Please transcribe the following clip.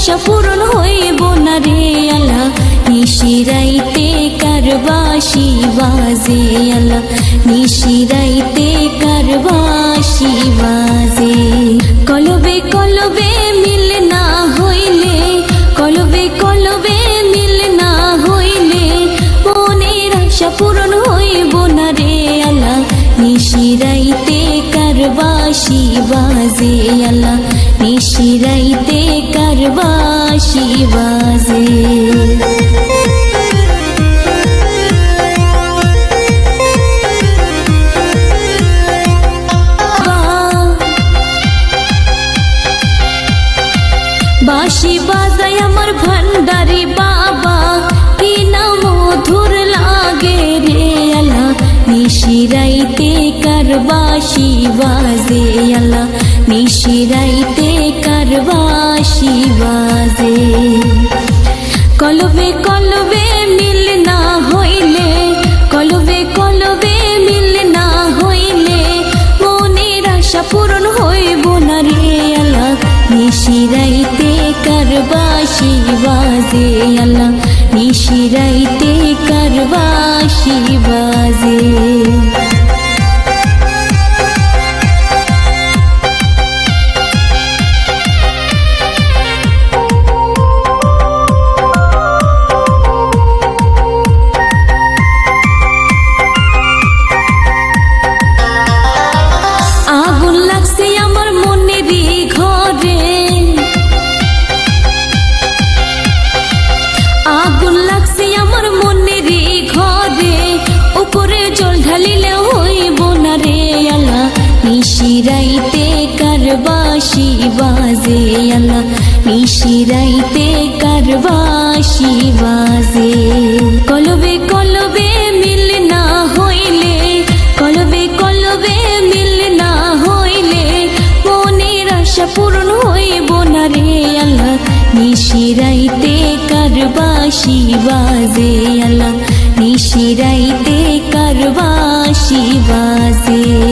আশা পূরণ হইব না রে আল্লাহ। নিশিরাইতে কারবাসি বাজে আল্লাহ। নিশিরাইতে কারবাসি বাজে। কলবে কলবে মিল না হইলে, কলবে কলবে মিল না হইলে, মনের আশা পূরণ হইব না রে আল্লাহ। নিশিরাইতে কারবাসি বাজে আল্লাহ নিশিরাইতে কারবাসি বাজে বাঁশি বাজায় আমার ভান্ডারি বাবা কি না মধুর লাগে রে আলা নিশিরাইতে কারবাসি বাজে আলা নিশিরাইতে কারবাসি বাজে কলবে কলবে মিল না হইলে কলবে কলবে মিল না হইলে মনের আশা পূরণ হইব না রে আল্লাহ নিশিরাইতে কারবাসি বাজে আল্লাহ নিশিরাইতে কারবাসি বাজে ঢালিলে হইব না রে আল্লাহ। নিশিরাইতে কারবাসি বাজে আল্লাহ। নিশিরাইতে কারবাসি বাজে। কলবে কলবে মিল না হইলে, কলবে কলবে মিল না হইলে, মনের আশা পূরণ হইব না রে আল্লাহ। নিশিরাইতে কারবাসি বাজে আল্লাহ। নিশিরাইতে सर्वा वासे